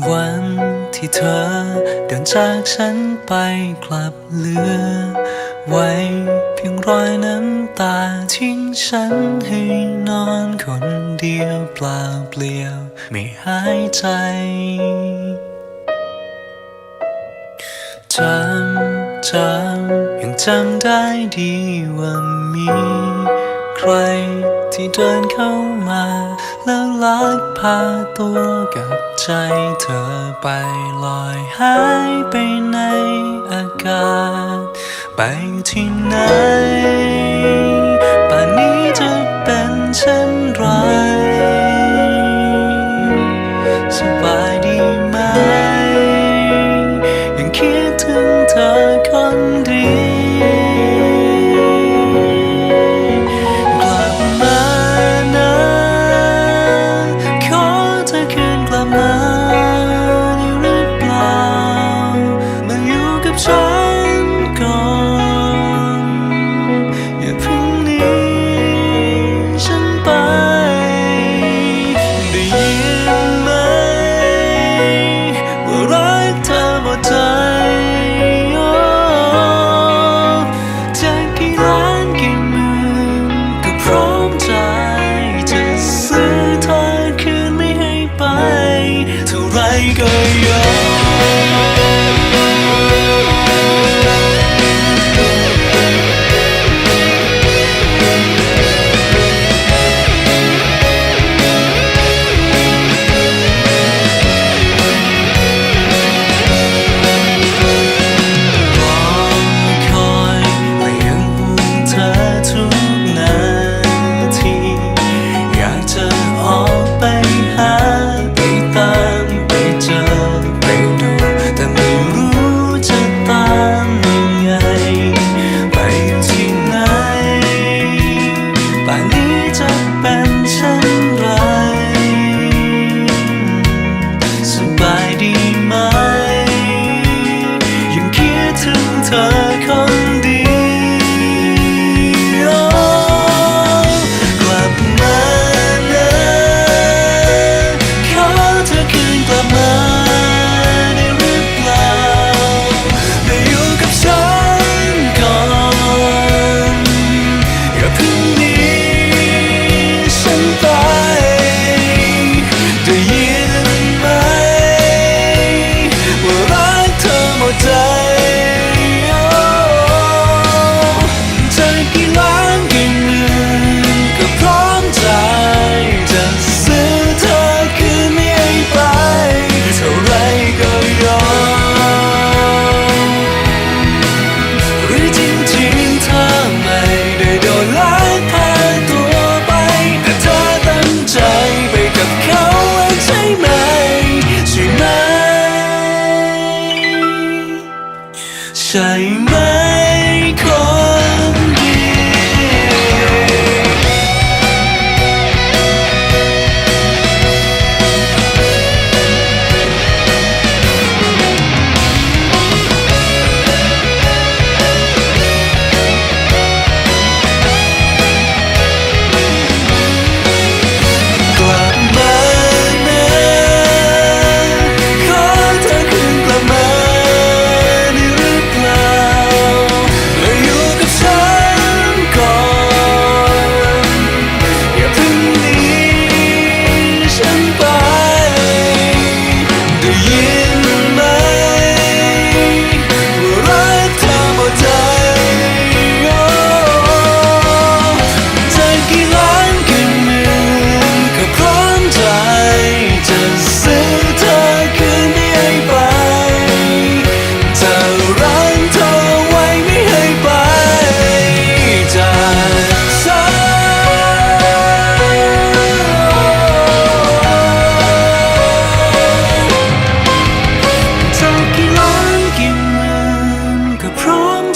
วันที่เธอเดินจากฉันไปกลับเหลือ ไว้เพียงรอยน้ำตาทิ้งฉันให้นอนคนเดียวเปล่าเปลี่ยว ไม่หายใจจำจำยังจำได้ดีว่ามี ใครที่เดินเข้ามาแล้ว ลักพาตัวกับใจเธอไปลอยหายไปในอากาศ ไปที่ไหนป่านนี้จะเป็นฉัน 一个人。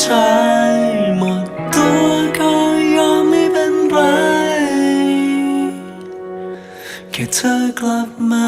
ใจหมดตัวก็ยอมไม่เป็นไร แค่เธอกลับมา